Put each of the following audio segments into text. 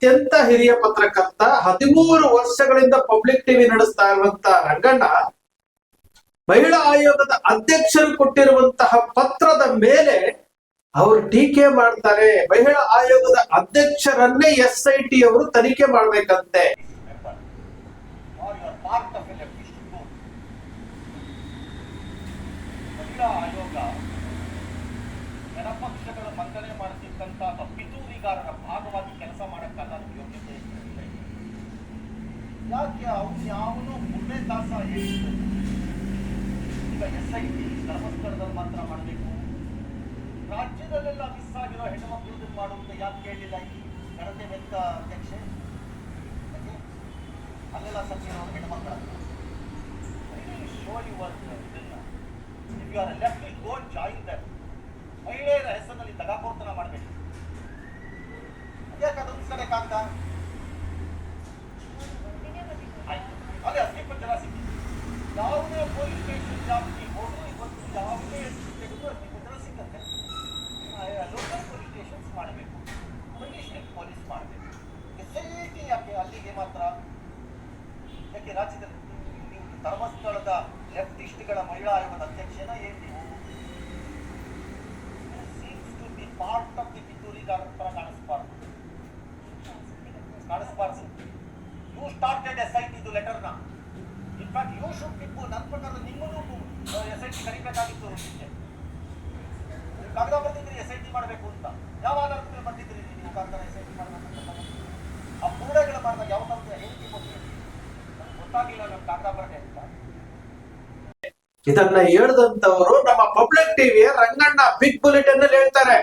ಅತ್ಯಂತ ಹಿರಿಯ ಪತ್ರಕರ್ತ ಹದಿಮೂರು ವರ್ಷಗಳಿಂದ ಪಬ್ಲಿಕ್ ಟಿವಿ ನಡೆಸ್ತಾ ಇರುವಂತ ರಂಗಣ್ಣ, ಮಹಿಳಾ ಆಯೋಗದ ಅಧ್ಯಕ್ಷರು ಕೊಟ್ಟಿರುವಂತಹ ಪತ್ರದ ಮೇಲೆ ಅವರು ಟೀಕೆ ಮಾಡ್ತಾರೆ, ಮಹಿಳಾ ಆಯೋಗದ ಅಧ್ಯಕ್ಷರನ್ನೇ ಎಸ್ ಐ ಟಿ ಅವರು ತನಿಖೆ ಮಾಡ್ಬೇಕಂತೆ. ಆಯೋಗ ಮಂಡನೆ ಮಾಡತಕ್ಕಂತ ಪಿತೂರಿಗಾರರ ಭಾಗವಾಗಿ ಕೆಲಸ ಮಾಡಕ್ಕಾದ ಯೋಗ್ಯತೆ ಇದೆ. ಯಾಕೆ ಅವನು ಯಾವನು ಮುಂದೆ ದಾಸ ಹೇಳಿದ್ರು ಈಗ ಎಸ್ ಐ ಟಿ ಧರ್ಮಸ್ಥಳದಲ್ಲಿ ಮಾತ್ರ ಮಾಡಬೇಕು. ರಾಜ್ಯದಲ್ಲೆಲ್ಲ ಮಿಸ್ ಆಗಿರೋ ಹೆಣ್ಣುಮಕ್ಕಳು ಮಾಡುವಂತ ಯಾಕೆ ಕೇಳಿಲ್ಲ ಈ ಕಡತೆ ವೆತ್ತ ಅಧ್ಯಕ್ಷೆ? ಯಾಕೆ? ಅಲ್ಲೆಲ್ಲ ಸತ್ತಿರೋ ಶೋ ವರ್ಕ್ ಇದನ್ನ. If you are left it go join that ಮಹಿಳೆಯರ ಹೆಸರಿನಲ್ಲಿ ದಗಾಕೋರ್ತನ ಮಾಡಬೇಕು. ಯಾಕೆ ಅದೊಂದು ಕಡೆ ಕಾಗ್ದ ಆಯ್ತು ಅದೇ ಹದಿನೆಂಟು ಜನ ಸಿಕ್ಕಿ ಯಾವುದೇ ಪೊಲೀಸ್ ಸ್ಟೇಷನ್ ಜಾಸ್ತಿ ಹೋದ್ರು ಇವತ್ತು ಯಾವುದೇ ತೆಗೆದು ಹದಿನೆಂಟು ಜನ ಸಿಕ್ಕತ್ತೆ ಲೋಕಲ್ ಪೊಲೀಸ್ ಸ್ಟೇಷನ್ಸ್ ಮಾಡಬೇಕು ಪೊಲೀಸ್ ಪೊಲೀಸ್ ಮಾಡಬೇಕು ಎಸ್ ಐ ಟಿ ಯಾಕೆ ಅಲ್ಲಿಗೆ ಮಾತ್ರ ಯಾಕೆ ರಾಜ್ಯದಲ್ಲಿ ನೀವು ಧರ್ಮಸ್ಥಳದ ಲೆಫ್ಟಿಸ್ಟ್ಗಳ ಮಹಿಳಾ ಆಯೋಗದ ಅಧ್ಯಕ್ಷನ ಏನ್ to be part of the ಪಿತೂರಿ ತರ ಕಾಣಿಸ್ಬಾರ್ದು. ಕಾಣಿಸ್ಬಾರ್ದು. You started S I T ಇದು ಲೆಟರ್ನ ಇನ್ಫ್ಯಾಕ್ಟ್ ಯು ಶುಡ್ ನನ್ನ ಪ್ರಕಾರ ನಿಮ್ಮನ್ನು ಎಸ್ ಐ ಟಿ ಕರಿಬೇಕಾಗಿತ್ತು ಕಾಗದ ಬರ್ತಿದ್ರಿ ಎಸ್ ಐ ಟಿ ಮಾಡಬೇಕು ಅಂತ. ಯಾವ ಆಧಾರದ ಮೇಲೆ ಬರ್ತಿದ್ರಿ ನೀವು? ಕಾಗದ ಎಸ್ ಐ ಟಿ ಮಾಡಬೇಕಂತ ಆ ಪೂರ್ಣಗಳ ಮಾಡಿದಾಗ ಯಾವ ಥರದ ಹೇಳಿಕೆ ಕೊಟ್ಟಿರಿ ನನಗೆ ಗೊತ್ತಾಗಿಲ್ಲ ನನ್ನ ಕಾಗದ ಬರದೆ ಅಂತ ಇದನ್ನ ಹೇಳ್ದಂತವರು ನಮ್ಮ public TV Ranganna big bulletin ಅಲ್ಲಿ ಹೇಳ್ತಾರೆ.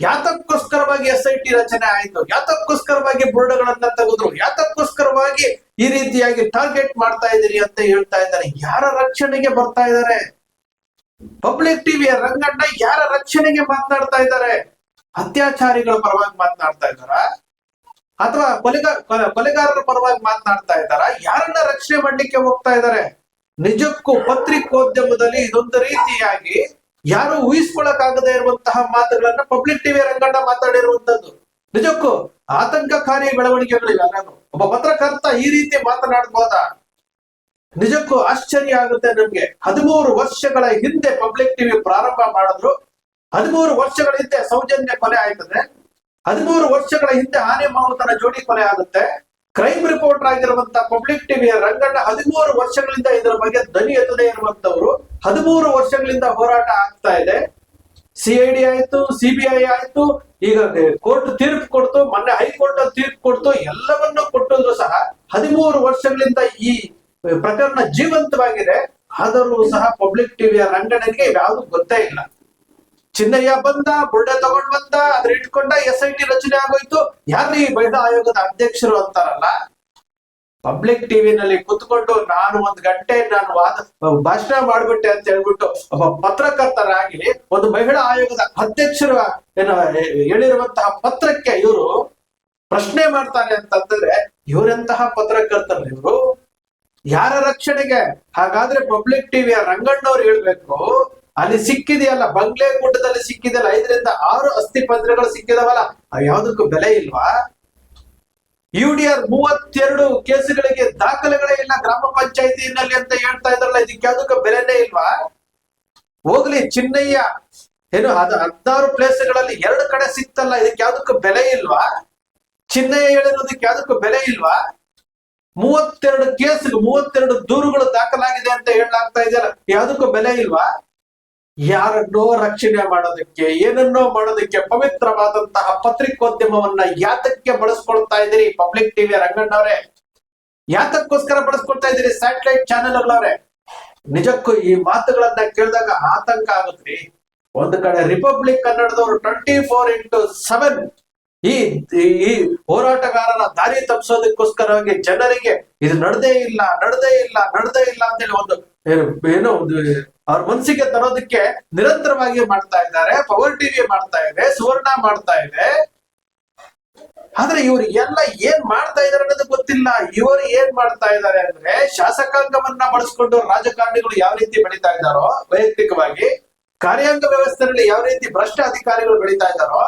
ಯಾತಕ್ಕೋಸ್ಕರವಾಗಿ ಎಸ್ ಐ ಟಿ ರಚನೆ ಆಯ್ತು? ಯಾತಕ್ಕೋಸ್ಕರವಾಗಿ ಬೋರ್ಡ್ಗಳನ್ನ ತೆಗೆದ್ರು? ಯಾತಕ್ಕೋಸ್ಕರವಾಗಿ ಈ ರೀತಿಯಾಗಿ ಟಾರ್ಗೆಟ್ ಮಾಡ್ತಾ ಇದ್ದೀರಿ ಅಂತ ಹೇಳ್ತಾ ಇದ್ದಾರೆ. ಯಾರ ರಕ್ಷಣೆಗೆ ಬರ್ತಾ ಇದ್ದಾರೆ? ಪಬ್ಲಿಕ್ ಟಿವಿಯ ರಂಗಣ್ಣ ಯಾರ ರಕ್ಷಣೆಗೆ ಮಾತನಾಡ್ತಾ ಇದ್ದಾರೆ? ಅತ್ಯಾಚಾರಿಗಳ ಪರವಾಗಿ ಮಾತನಾಡ್ತಾ ಇದ್ದಾರ? ಅಥವಾ ಕೊಲೆಗಾರ ಕೊಲೆ- ಕೊಲೆಗಾರರ ಪರವಾಗಿ ಮಾತನಾಡ್ತಾ ಇದ್ದಾರ? ಯಾರನ್ನ ರಕ್ಷಣೆ ಮಾಡ್ಲಿಕ್ಕೆ ಹೋಗ್ತಾ ಇದ್ದಾರೆ? ನಿಜಕ್ಕೂ ಪತ್ರಿಕೋದ್ಯಮದಲ್ಲಿ ಇದೊಂದು ರೀತಿಯಾಗಿ ಯಾರು ಊಹಿಸ್ಕೊಳಕ್ಕಾಗದೇ ಇರುವಂತಹ ಮಾತುಗಳನ್ನ ಪಬ್ಲಿಕ್ ಟಿವಿ ರಂಗಣ್ಣ ಮಾತಾಡಿರುವಂತದ್ದು ನಿಜಕ್ಕೂ ಆತಂಕಕಾರಿ ಬೆಳವಣಿಗೆಗಳಿಲ್ಲ ನಾನು ಒಬ್ಬ ಪತ್ರಕರ್ತ ಈ ರೀತಿ ಮಾತನಾಡ್ಬೋದ? ನಿಜಕ್ಕೂ ಆಶ್ಚರ್ಯ ಆಗುತ್ತೆ ನಮ್ಗೆ. ಹದಿಮೂರು ವರ್ಷಗಳ ಹಿಂದೆ ಪಬ್ಲಿಕ್ ಟಿವಿ ಪ್ರಾರಂಭ ಮಾಡಿದ್ರು. ಹದಿಮೂರು ವರ್ಷಗಳ ಹಿಂದೆ ಸೌಜನ್ಯ ಕೊಲೆ ಆಯ್ತದೆ. ಹದಿಮೂರು ವರ್ಷಗಳ ಹಿಂದೆ ಆನೆ ಮಾವುತನ ಜೋಡಿ ಕೊಲೆ ಆಗುತ್ತೆ. ಕ್ರೈಮ್ ರಿಪೋರ್ಟರ್ ಆಗಿರುವಂತ ಪಬ್ಲಿಕ್ ಟಿವಿಯ ರಂಗಣ್ಣ ಹದಿಮೂರು ವರ್ಷಗಳಿಂದ ಇದರ ಬಗ್ಗೆ ದನಿ ಎತ್ತದೇ ಇರುವಂತವರು. ಹದಿಮೂರು ವರ್ಷಗಳಿಂದ ಹೋರಾಟ ಆಗ್ತಾ ಇದೆ. ಸಿಐಡಿ ಆಯ್ತು ಸಿಬಿಐ ಆಯ್ತು. ಈಗ ಕೋರ್ಟ್ ತೀರ್ಪು ಕೊಡ್ತು, ಮೊನ್ನೆ ಹೈಕೋರ್ಟ್ ತೀರ್ಪು ಕೊಡ್ತು, ಎಲ್ಲವನ್ನೂ ಕೊಟ್ಟಿದ್ರು ಸಹ ಹದಿಮೂರು ವರ್ಷಗಳಿಂದ ಈ ಪ್ರಕರಣ ಜೀವಂತವಾಗಿದೆ. ಆದರೂ ಸಹ ಪಬ್ಲಿಕ್ ಟಿವಿಯ ರಂಗಣಕ್ಕೆ ಯಾವುದು ಗೊತ್ತೇ ಇಲ್ಲ. ಚಿನ್ನಯ್ಯ ಬಂದ, ಬುರ್ಡೆ ತಗೊಂಡ್ ಬಂದ, ಅದ್ರ ಇಟ್ಕೊಂಡ ಎಸ್ ಐ ಟಿ ರಚನೆ ಆಗೋಯ್ತು. ಯಾರ್ರೀ ಮಹಿಳಾ ಆಯೋಗದ ಅಧ್ಯಕ್ಷರು ಅಂತಾರಲ್ಲ? ಪಬ್ಲಿಕ್ ಟಿವಿನಲ್ಲಿ ಕುತ್ಕೊಂಡು ನಾನು ಒಂದ್ ಗಂಟೆ ನಾನು ವಾದ, ಭಾಷಣ ಮಾಡ್ಬಿಟ್ಟೆ ಅಂತ ಹೇಳ್ಬಿಟ್ಟು ಪತ್ರಕರ್ತರಾಗಿ ಒಂದು ಮಹಿಳಾ ಆಯೋಗದ ಅಧ್ಯಕ್ಷರು ಏನು ಹೇಳಿರುವಂತಹ ಪತ್ರಕ್ಕೆ ಇವರು ಪ್ರಶ್ನೆ ಮಾಡ್ತಾರೆ ಅಂತಂದ್ರೆ, ಇವರೆಂತಹ ಪತ್ರಕರ್ತರು ಇವರು? ಯಾರ ರಕ್ಷಣೆಗೆ? ಹಾಗಾದ್ರೆ ಪಬ್ಲಿಕ್ ಟಿವಿಯ ರಂಗಣ್ಣವ್ರು ಹೇಳ್ಬೇಕು ಅಲ್ಲಿ ಸಿಕ್ಕಿದೆಯಲ್ಲ ಬಂಗ್ಲೆ ಗುಡ್ಡದಲ್ಲಿ ಸಿಕ್ಕಿದೆಯಲ್ಲ, ಐದರಿಂದ ಆರು ಅಸ್ಥಿ ಸಿಕ್ಕಿದವಲ್ಲ, ಅವ್ ಯಾವ್ದಕ್ಕೂ ಬೆಲೆ ಇಲ್ವಾ? ಯು ಡಿ ಆರ್ ಮೂವತ್ತೆರಡು ಕೇಸುಗಳಿಗೆ ದಾಖಲೆಗಳೇ ಇಲ್ಲ ಗ್ರಾಮ ಪಂಚಾಯತಿನಲ್ಲಿ ಅಂತ ಹೇಳ್ತಾ ಇದ್ರಲ್ಲ ಇದಕ್ಕೆ ಯಾವುದಕ್ಕೂ ಬೆಲೆನೇ ಇಲ್ವಾ? ಹೋಗ್ಲಿ, ಚಿನ್ನಯ್ಯ. ಏನು, ಅದು ಹದಿನಾರು ಪ್ಲೇಸ್ಗಳಲ್ಲಿ ಎರಡು ಕಡೆ ಸಿಕ್ತಲ್ಲ, ಇದಕ್ಕೆ ಯಾವುದಕ್ಕೂ ಬೆಲೆ ಇಲ್ವಾ? ಚಿನ್ನಯ್ಯ ಹೇಳಿರೋದಕ್ಕೆ ಯಾವುದಕ್ಕೂ ಬೆಲೆ ಇಲ್ವಾ? ಮೂವತ್ತೆರಡು ಕೇಸ್ ಮೂವತ್ತೆರಡು ದೂರುಗಳು ದಾಖಲಾಗಿದೆ ಅಂತ ಹೇಳಲಾಗ್ತಾ ಇದೆಯಲ್ಲ, ಯಾವುದಕ್ಕೂ ಬೆಲೆ ಇಲ್ವಾ? ಯಾರನ್ನೋ ರಕ್ಷಣೆ ಮಾಡೋದಕ್ಕೆ, ಏನನ್ನೋ ಮಾಡೋದಕ್ಕೆ ಪವಿತ್ರವಾದಂತಹ ಪತ್ರಿಕೋದ್ಯಮವನ್ನ ಯಾತಕ್ಕೆ ಬಳಸ್ಕೊಳ್ತಾ ಇದ್ದೀರಿ ಪಬ್ಲಿಕ್ ಟಿವಿ ರಂಗಣ್ಣವ್ರೆ ಯಾತಕ್ಕೋಸ್ಕರ ಬಳಸ್ಕೊಳ್ತಾ ಇದ್ದೀರಿ ಸ್ಯಾಟಲೈಟ್ ಚಾನೆಲ್ ಅಲ್ಲವ್ರೆ ನಿಜಕ್ಕೂ ಈ ಮಾತುಗಳನ್ನ ಕೇಳಿದಾಗ ಆತಂಕ ಆಗುತ್ತೆ. ಒಂದು ಕಡೆ ರಿಪಬ್ಲಿಕ್ ಕನ್ನಡದವರು ಟ್ವೆಂಟಿ ಫೋರ್ ಇಂಟು ಸೆವೆನ್ ಈ ಈ ಹೋರಾಟಗಾರರ ದಾರಿ ತಪ್ಪಿಸೋದಕ್ಕೋಸ್ಕರವಾಗಿ ಜನರಿಗೆ ಇದು ನಡೆದೇ ಇಲ್ಲ ನಡೆದೇ ಇಲ್ಲ ನಡೆದೇ ಇಲ್ಲ ಅಂತ ಹೇಳಿ ಒಂದು, ಏನು ಒಂದು ಅವ್ರ ಮನಸ್ಸಿಗೆ ತರೋದಕ್ಕೆ ನಿರಂತರವಾಗಿ ಮಾಡ್ತಾ ಇದ್ದಾರೆ ಪವರ್ ಟಿವಿ ಮಾಡ್ತಾ ಇದೆ, ಸುವರ್ಣ ಮಾಡ್ತಾ ಇದೆ. ಆದ್ರೆ ಇವ್ರು ಎಲ್ಲ ಏನ್ ಮಾಡ್ತಾ ಇದಾರೆ ಅನ್ನೋದು ಗೊತ್ತಿಲ್ಲ. ಇವರು ಏನ್ ಮಾಡ್ತಾ ಇದ್ದಾರೆ ಅಂದ್ರೆ ಶಾಸಕಾಂಗವನ್ನ ಬಳಸ್ಕೊಂಡು ರಾಜಕಾರಣಿಗಳು ಯಾವ ರೀತಿ ಬೆಳೀತಾ ಇದ್ದಾರೋ ವೈಯಕ್ತಿಕವಾಗಿ ಕಾರ್ಯಾಂಗ ವ್ಯವಸ್ಥೆಯಲ್ಲಿ ಯಾವ ರೀತಿ ಭ್ರಷ್ಟ ಅಧಿಕಾರಿಗಳು ಬೆಳೀತಾ ಇದ್ದಾರೋ,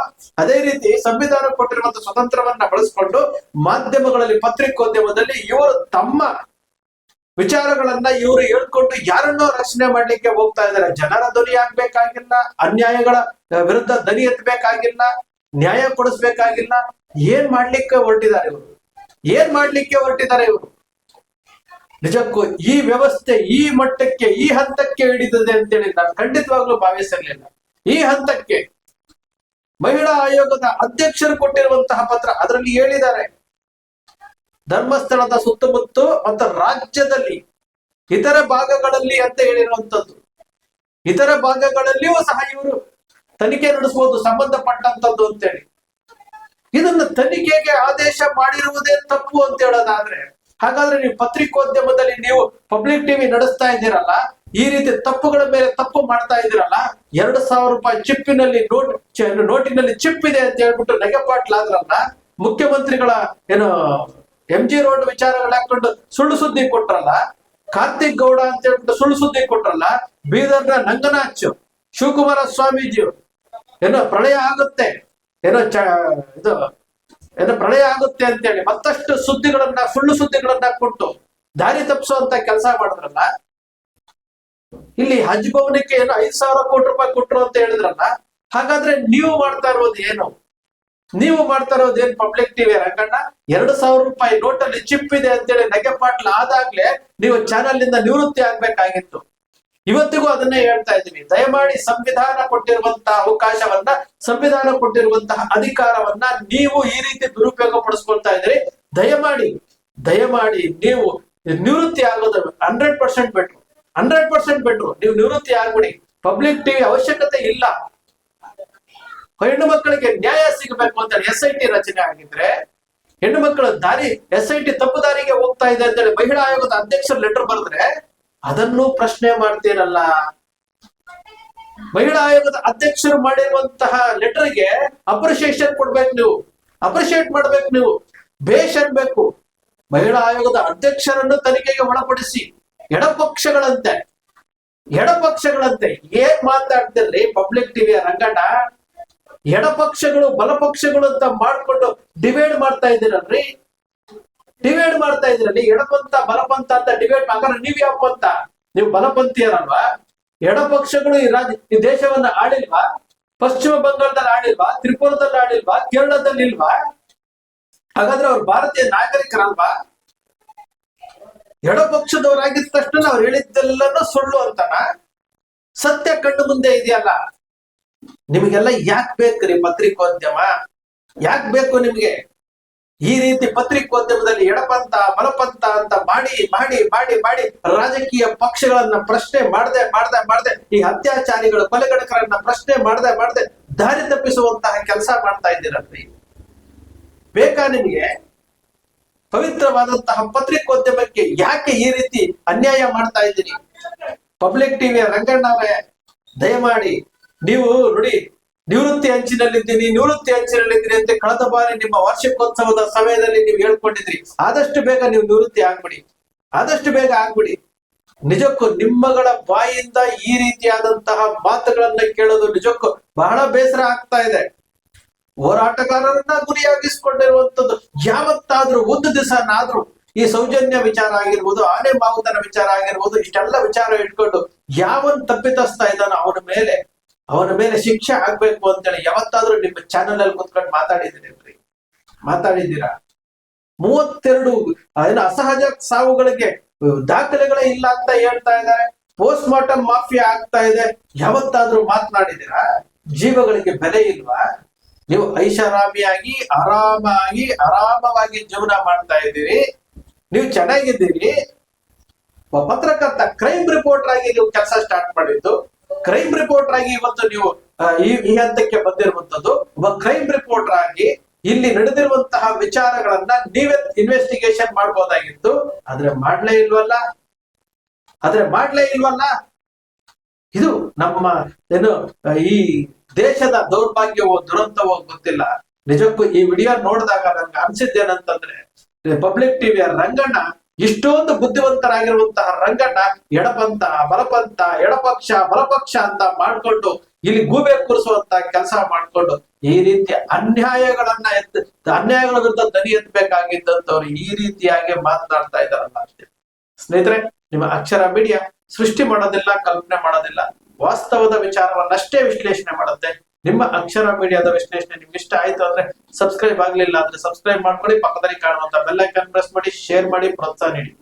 ಅದೇ ರೀತಿ ಸಂವಿಧಾನ ಕೊಟ್ಟಿರುವಂತಹ ಸ್ವತಂತ್ರವನ್ನ ಬಳಸಿಕೊಂಡು ಮಾಧ್ಯಮಗಳಲ್ಲಿ, ಪತ್ರಿಕೋದ್ಯಮದಲ್ಲಿ ಇವರು ತಮ್ಮ ವಿಚಾರಗಳನ್ನ ಇವರು ಹೇಳ್ಕೊಂಡು ಯಾರನ್ನೋ ರಕ್ಷಣೆ ಮಾಡ್ಲಿಕ್ಕೆ ಹೋಗ್ತಾ ಇದ್ದಾರೆ. ಜನರ ಧ್ವನಿ ಆಗ್ಬೇಕಾಗಿಲ್ಲ, ಅನ್ಯಾಯಗಳ ವಿರುದ್ಧ ದನಿ ಎತ್ತಬೇಕಾಗಿಲ್ಲ, ನ್ಯಾಯ ಕೊಡಿಸ್ಬೇಕಾಗಿಲ್ಲ. ಏನ್ ಮಾಡ್ಲಿಕ್ಕೆ ಹೊರಟಿದ್ದಾರೆ ಇವರು? ಏನ್ ಮಾಡ್ಲಿಕ್ಕೆ ಹೊರಟಿದ್ದಾರೆ ಇವರು? ನಿಜಕ್ಕೂ ಈ ವ್ಯವಸ್ಥೆ ಈ ಮಟ್ಟಕ್ಕೆ, ಈ ಹಂತಕ್ಕೆ ಹಿಡಿದಿದೆ ಅಂತೇಳಿ ನಾನು ಖಂಡಿತವಾಗ್ಲೂ ಭಾವಿಸಿರ್ಲಿಲ್ಲ ಈ ಹಂತಕ್ಕೆ ಮಹಿಳಾ ಆಯೋಗದ ಅಧ್ಯಕ್ಷರು ಕೊಟ್ಟಿರುವಂತಹ ಪತ್ರ ಅದರಲ್ಲಿ ಹೇಳಿದ್ದಾರೆ. ಧರ್ಮಸ್ಥಳದ ಸುತ್ತಮುತ್ತ ಮತ್ತು ರಾಜ್ಯದಲ್ಲಿ ಇತರ ಭಾಗಗಳಲ್ಲಿ ಅಂತ ಹೇಳಿರುವಂಥದ್ದು. ಇತರ ಭಾಗಗಳಲ್ಲಿಯೂ ಸಹ ಇವರು ತನಿಖೆ ನಡೆಸಬಹುದು ಸಂಬಂಧಪಟ್ಟಂತದ್ದು ಅಂತೇಳಿ. ಇದನ್ನು ತನಿಖೆಗೆ ಆದೇಶ ಮಾಡಿರುವುದೇ ತಪ್ಪು ಅಂತ ಹೇಳೋದಾದ್ರೆ ಹಾಗಾದ್ರೆ ನೀವು ಪತ್ರಿಕೋದ್ಯಮದಲ್ಲಿ ನೀವು ಪಬ್ಲಿಕ್ ಟಿವಿ ನಡೆಸ್ತಾ ಇದ್ದೀರಲ್ಲ, ಈ ರೀತಿ ತಪ್ಪುಗಳ ಮೇಲೆ ತಪ್ಪು ಮಾಡ್ತಾ ಇದ್ದೀರಲ್ಲ, ಎರಡು ಸಾವಿರ ರೂಪಾಯಿ ಚಿಪ್ಪಿನಲ್ಲಿ ನೋಟ್ ನೋಟಿನಲ್ಲಿ ಚಿಪ್ ಇದೆ ಅಂತ ಹೇಳ್ಬಿಟ್ಟು ನೆಗೆಪಾಟ್ಲಾದ್ರಲ್ಲ ಮುಖ್ಯಮಂತ್ರಿಗಳ ಏನು ಎಂ ಜಿ ರೋಡ್ ವಿಚಾರಗಳು ಹಾಕೊಂಡು ಸುಳ್ಳು ಸುದ್ದಿ ಕೊಟ್ರಲ್ಲ, ಕಾರ್ತಿಕ್ ಗೌಡ ಅಂತ ಹೇಳ್ಬಿಟ್ಟು ಸುಳ್ಳು ಸುದ್ದಿ ಕೊಟ್ರಲ್ಲ, ಬೀದರ್ನ ನಂಗನಾಚ್ ಶಿವಕುಮಾರ ಸ್ವಾಮೀಜಿ ಏನೋ ಪ್ರಳಯ ಆಗುತ್ತೆ, ಏನೋ ಚ, ಇದು ಏನೋ ಪ್ರಳಯ ಆಗುತ್ತೆ ಅಂತೇಳಿ ಮತ್ತಷ್ಟು ಸುದ್ದಿಗಳನ್ನ, ಸುಳ್ಳು ಸುದ್ದಿಗಳನ್ನ ಕೊಟ್ಟು ದಾರಿ ತಪ್ಪಿಸುವಂತ ಕೆಲಸ ಮಾಡಿದ್ರಲ್ಲ, ಇಲ್ಲಿ ಹಜ್ ಭವನಕ್ಕೆ ಏನೋ ಐದ್ ಸಾವಿರ ಕೋಟಿ ರೂಪಾಯಿ ಕೊಟ್ರು ಅಂತ ಹೇಳಿದ್ರಲ್ಲ, ಹಾಗಾದ್ರೆ ನೀವು ಮಾಡ್ತಾ ಇರೋದು ಏನು? ನೀವು ಮಾಡ್ತಾ ಇರೋದು ಏನ್ ಪಬ್ಲಿಕ್ ಟಿವಿ ರಂಗಣ್ಣ? ಎರಡು ಸಾವಿರ ರೂಪಾಯಿ ನೋಟಲ್ಲಿ ಚಿಪ್ ಇದೆ ಅಂತೇಳಿ ನಗೆಪಾಟ್ಲ ಆದಾಗ್ಲೇ ನೀವು ಚಾನಲ್ನಿಂದ ನಿವೃತ್ತಿ ಆಗ್ಬೇಕಾಗಿತ್ತು. ಇವತ್ತಿಗೂ ಅದನ್ನೇ ಹೇಳ್ತಾ ಇದ್ದೀವಿ ದಯಮಾಡಿ ಸಂವಿಧಾನ ಕೊಟ್ಟಿರುವಂತಹ ಅವಕಾಶವನ್ನ, ಸಂವಿಧಾನ ಕೊಟ್ಟಿರುವಂತಹ ಅಧಿಕಾರವನ್ನ ನೀವು ಈ ರೀತಿ ದುರುಪಯೋಗ ಪಡಿಸ್ಕೊಳ್ತಾ ಇದ್ದೀರಿ. ದಯಮಾಡಿ ದಯಮಾಡಿ ನೀವು ನಿವೃತ್ತಿ ಆಗೋದು hundred percent better hundred percent better ನೀವು ನಿವೃತ್ತಿ ಆಗ್ಬಿಡಿ. ಪಬ್ಲಿಕ್ ಟಿವಿ ಅವಶ್ಯಕತೆ ಇಲ್ಲ. ಹೆಣ್ಣು ಮಕ್ಕಳಿಗೆ ನ್ಯಾಯ ಸಿಗಬೇಕು ಅಂತ ಎಸ್ ಐ ಟಿ ರಚನೆ ಆಗಿದ್ರೆ, ಹೆಣ್ಣು ಮಕ್ಕಳ ದಾರಿ ಎಸ್ ಐ ಟಿ ತಪ್ಪು ದಾರಿಗೆ ಹೋಗ್ತಾ ಇದೆ ಅಂತೇಳಿ ಮಹಿಳಾ ಆಯೋಗದ ಅಧ್ಯಕ್ಷರು ಲೆಟರ್ ಬರೆದ್ರೆ ಅದನ್ನು ಪ್ರಶ್ನೆ ಮಾಡ್ತೀರಲ್ಲ? ಮಹಿಳಾ ಆಯೋಗದ ಅಧ್ಯಕ್ಷರು ಮಾಡಿರುವಂತಹ ಲೆಟರ್ಗೆ ಅಪ್ರಿಸಿಯೇಷನ್ ಕೊಡ್ಬೇಕು ನೀವು. ಅಪ್ರಿಶಿಯೇಟ್ ಮಾಡ್ಬೇಕು ನೀವು. ಬೇಷ್ ಅನ್ಬೇಕು. ಮಹಿಳಾ ಆಯೋಗದ ಅಧ್ಯಕ್ಷರನ್ನು ತನಿಖೆಗೆ ಒಳಪಡಿಸಿ. ಎಡಪಕ್ಷಗಳಂತೆ. ಎಡಪಕ್ಷಗಳಂತೆ. ಏನ್ ಮಾತಾಡ್ತಿರ್ರಿ ಪಬ್ಲಿಕ್ ಟಿವಿಯ ರಂಗಣ್ಣ. ಎಡಪಕ್ಷಗಳು, ಬಲಪಕ್ಷಗಳು ಅಂತ ಮಾಡ್ಕೊಂಡು ಡಿವೈಡ್ ಮಾಡ್ತಾ ಇದ್ದೀರಲ್ರಿ? ಡಿವೈಡ್ ಮಾಡ್ತಾ ಇದ್ರಲ್ಲಿ ಎಡಪಂಥ, ಬಲಪಂಥ ಅಂತ ಡಿವೈಡ್ ಹಾಗಾದ್ರೆ ನೀವ್ ಯಾವ ಪಂಥ? ನೀವು ಬಲಪಂಥೀಯರಲ್ವಾ? ಎಡಪಕ್ಷಗಳು ಈ ರಾಜ್ಯ ಈ ದೇಶವನ್ನ ಆಡಿಲ್ವಾ ಪಶ್ಚಿಮ ಬಂಗಾಳದಲ್ಲಿ ಆಡಿಲ್ವಾ ತ್ರಿಪುರದಲ್ಲಿ ಆಡಿಲ್ವಾ ಕೇರಳದಲ್ಲಿ ಇಲ್ವಾ? ಹಾಗಾದ್ರೆ ಅವ್ರು ಭಾರತೀಯ ನಾಗರಿಕರಲ್ವಾ? ಎಡಪಕ್ಷದವರಾಗಿದ್ದ ತಕ್ಷಣ ಅವ್ರು ಹೇಳಿದ್ದೆಲ್ಲನೂ ಸುಳ್ಳು ಅಂತಾನ? ಸತ್ಯ ಕಣ್ಣು ಮುಂದೆ ಇದೆಯಲ್ಲ. ನಿಮಗೆಲ್ಲ ಯಾಕೆ ಬೇಕ್ರಿ ಪತ್ರಿಕೋದ್ಯಮ? ಯಾಕೆ ಬೇಕು ನಿಮ್ಗೆ? ಈ ರೀತಿ ಪತ್ರಿಕೋದ್ಯಮದಲ್ಲಿ ಎಡಪಂಥ ಬಲಪಂಥ ಅಂತ ಮಾಡಿ ಮಾಡಿ ಮಾಡಿ ಮಾಡಿ ರಾಜಕೀಯ ಪಕ್ಷಗಳನ್ನ ಪ್ರಶ್ನೆ ಮಾಡದೆ ಮಾಡದೆ ಮಾಡದೆ, ಈ ಅತ್ಯಾಚಾರಿಗಳು ಕೊಲೆಗಡಕರನ್ನ ಪ್ರಶ್ನೆ ಮಾಡದೆ ಮಾಡದೆ ದಾರಿ ತಪ್ಪಿಸುವಂತಹ ಕೆಲಸ ಮಾಡ್ತಾ ಇದ್ದೀರಲ್ರಿ. ಬೇಕಾ ನಿಮಗೆ ಪವಿತ್ರವಾದಂತಹ ಪತ್ರಿಕೋದ್ಯಮಕ್ಕೆ ಯಾಕೆ ಈ ರೀತಿ ಅನ್ಯಾಯ ಮಾಡ್ತಾ ಇದ್ದೀರಿ? ಪಬ್ಲಿಕ್ ಟಿವಿಯ ರಂಗಣ್ಣವೇ ದಯಮಾಡಿ ನೀವು ನೋಡಿ ನಿವೃತ್ತಿ ಅಂಚಿನಲ್ಲಿದ್ದೀನಿ ನಿವೃತ್ತಿ ಅಂಚಿನಲ್ಲಿದ್ದೀನಿ ಅಂತ ಕಳೆದ ಬಾರಿ ನಿಮ್ಮ ವಾರ್ಷಿಕೋತ್ಸವದ ಸಮಯದಲ್ಲಿ ನೀವು ಹೇಳ್ಕೊಂಡಿದ್ರಿ. ಆದಷ್ಟು ಬೇಗ ನೀವು ನಿವೃತ್ತಿ ಆಗ್ಬಿಡಿ. ಆದಷ್ಟು ಬೇಗ ಆಗ್ಬಿಡಿ. ನಿಜಕ್ಕೂ ನಿಮ್ಮಗಳ ಬಾಯಿಂದ ಈ ರೀತಿಯಾದಂತಹ ಮಾತುಗಳನ್ನ ಕೇಳೋದು ನಿಜಕ್ಕೂ ಬಹಳ ಬೇಸರ ಆಗ್ತಾ ಇದೆ. ಹೋರಾಟಗಾರರನ್ನ ಗುರಿಯಾಗಿಸಿಕೊಂಡಿರುವಂತದ್ದು ಯಾವತ್ತಾದ್ರೂ ಒಂದು ದಿವಸನಾದ್ರೂ ಈ ಸೌಜನ್ಯ ವಿಚಾರ ಆಗಿರ್ಬೋದು, ಆನೆ ಮಾವುತನ ವಿಚಾರ ಆಗಿರ್ಬೋದು, ಇಷ್ಟೆಲ್ಲ ವಿಚಾರ ಇಟ್ಕೊಂಡು ಯಾವನ್ ತಪ್ಪಿತಸ್ತಾ ಇದ್ದಾನೋ ಅವನ ಮೇಲೆ ಅವನ ಮೇಲೆ ಶಿಕ್ಷೆ ಆಗ್ಬೇಕು ಅಂತೇಳಿ ಯಾವತ್ತಾದ್ರೂ ನಿಮ್ಮ ಚಾನೆಲ್ ಅಲ್ಲಿ ಕುತ್ಕೊಂಡು ಮಾತಾಡಿದ್ದೀರಿ ಮಾತಾಡಿದ್ದೀರಾ? ಮೂವತ್ತೆರಡು ಏನು ಅಸಹಜ ಸಾವುಗಳಿಗೆ ದಾಖಲೆಗಳೇ ಇಲ್ಲ ಅಂತ ಹೇಳ್ತಾ ಇದ್ದಾರೆ. ಪೋಸ್ಟ್ ಮಾರ್ಟಮ್ ಮಾಫಿಯಾ ಆಗ್ತಾ ಇದೆ. ಯಾವತ್ತಾದ್ರೂ ಮಾತನಾಡಿದ್ದೀರಾ? ಜೀವಗಳಿಗೆ ಬೆಲೆ ಇಲ್ವಾ? ನೀವು ಐಷಾರಾಮಿಯಾಗಿ, ಆರಾಮಾಗಿ, ಆರಾಮವಾಗಿ ಜೀವನ ಮಾಡ್ತಾ ಇದ್ದೀರಿ. ನೀವು ಚೆನ್ನಾಗಿದ್ದೀರಿ. ಪತ್ರಕರ್ತ ಕ್ರೈಮ್ ರಿಪೋರ್ಟರ್ ಆಗಿ ನೀವು ಕೆಲಸ ಸ್ಟಾರ್ಟ್ ಮಾಡಿದ್ದು. ಕ್ರೈಮ್ ರಿಪೋರ್ಟರ್ ಆಗಿ ಇವತ್ತು ನೀವು ಈ ಈ ಹಂತಕ್ಕೆ ಬಂದಿರುವಂತದ್ದು ಒಬ್ಬ ಕ್ರೈಮ್ ರಿಪೋರ್ಟರ್ ಆಗಿ ಇಲ್ಲಿ ನಡೆದಿರುವಂತಹ ವಿಚಾರಗಳನ್ನ ನೀವೇ ಇನ್ವೆಸ್ಟಿಗೇಷನ್ ಮಾಡ್ಬೋದಾಗಿತ್ತು. ಆದ್ರೆ ಮಾಡ್ಲೇ ಇಲ್ವಲ್ಲ? ಆದ್ರೆ ಮಾಡ್ಲೇ ಇಲ್ವಲ್ಲ? ಇದು ನಮ್ಮ, ಏನು, ಈ ದೇಶದ ದೌರ್ಭಾಗ್ಯವೋ, ದುರಂತವೋ ಗೊತ್ತಿಲ್ಲ. ನಿಜಕ್ಕೂ ಈ ವಿಡಿಯೋ ನೋಡಿದಾಗ ನನ್ಗೆ ಅನ್ಸಿದ್ದೇನಂತಂದ್ರೆ ಪಬ್ಲಿಕ್ ಟಿವಿಯ ರಂಗಣ್ಣ ಇಷ್ಟೊಂದು ಬುದ್ಧಿವಂತರಾಗಿರುವಂತಹ ರಂಗಣ್ಣ, ಎಡಪಂಥ ಬಲಪಂತ ಎಡಪಕ್ಷ, ಬಲಪಕ್ಷ ಅಂತ ಮಾಡ್ಕೊಂಡು ಇಲ್ಲಿ ಗೂಬೆ ಕೂರಿಸುವಂತ ಕೆಲಸ ಮಾಡ್ಕೊಂಡು ಈ ರೀತಿಯ ಅನ್ಯಾಯಗಳನ್ನ ಎತ್ತ, ಅನ್ಯಾಯಗಳ ವಿರುದ್ಧ ದನಿ ಎತ್ತಬೇಕಾಗಿದ್ದಂಥವ್ರು ಈ ರೀತಿಯಾಗಿ ಮಾತನಾಡ್ತಾ ಇದ್ದಾರಲ್ಲ ಅಷ್ಟೇ. ಸ್ನೇಹಿತರೆ, ನಿಮ್ಮ ಅಕ್ಷರ ಮೀಡಿಯಾ ಸೃಷ್ಟಿ ಮಾಡೋದಿಲ್ಲ, ಕಲ್ಪನೆ ಮಾಡೋದಿಲ್ಲ. ವಾಸ್ತವದ ವಿಚಾರವನ್ನಷ್ಟೇ ವಿಶ್ಲೇಷಣೆ ಮಾಡುತ್ತೆ. ನಿಮ್ಮ ಅಕ್ಷರ ಮೀಡಿಯಾದ ವಿಶ್ಲೇಷಣೆ ನಿಮ್ಗೆ ಇಷ್ಟ ಆಯ್ತು ಅಂದ್ರೆ ಸಬ್ಸ್ಕ್ರೈಬ್ ಆಗ್ಲಿಲ್ಲ ಅಂದ್ರೆ ಸಬ್ಸ್ಕ್ರೈಬ್ ಮಾಡ್ಕೊಡಿ, ಪಕ್ಕದಲ್ಲಿ ಕಾಣುವಂತ ಬೆಲ್ ಐಕಾನ್ ಪ್ರೆಸ್ ಮಾಡಿ ಶೇರ್ ಮಾಡಿ, ಪ್ರೋತ್ಸಾಹ ನೀಡಿ.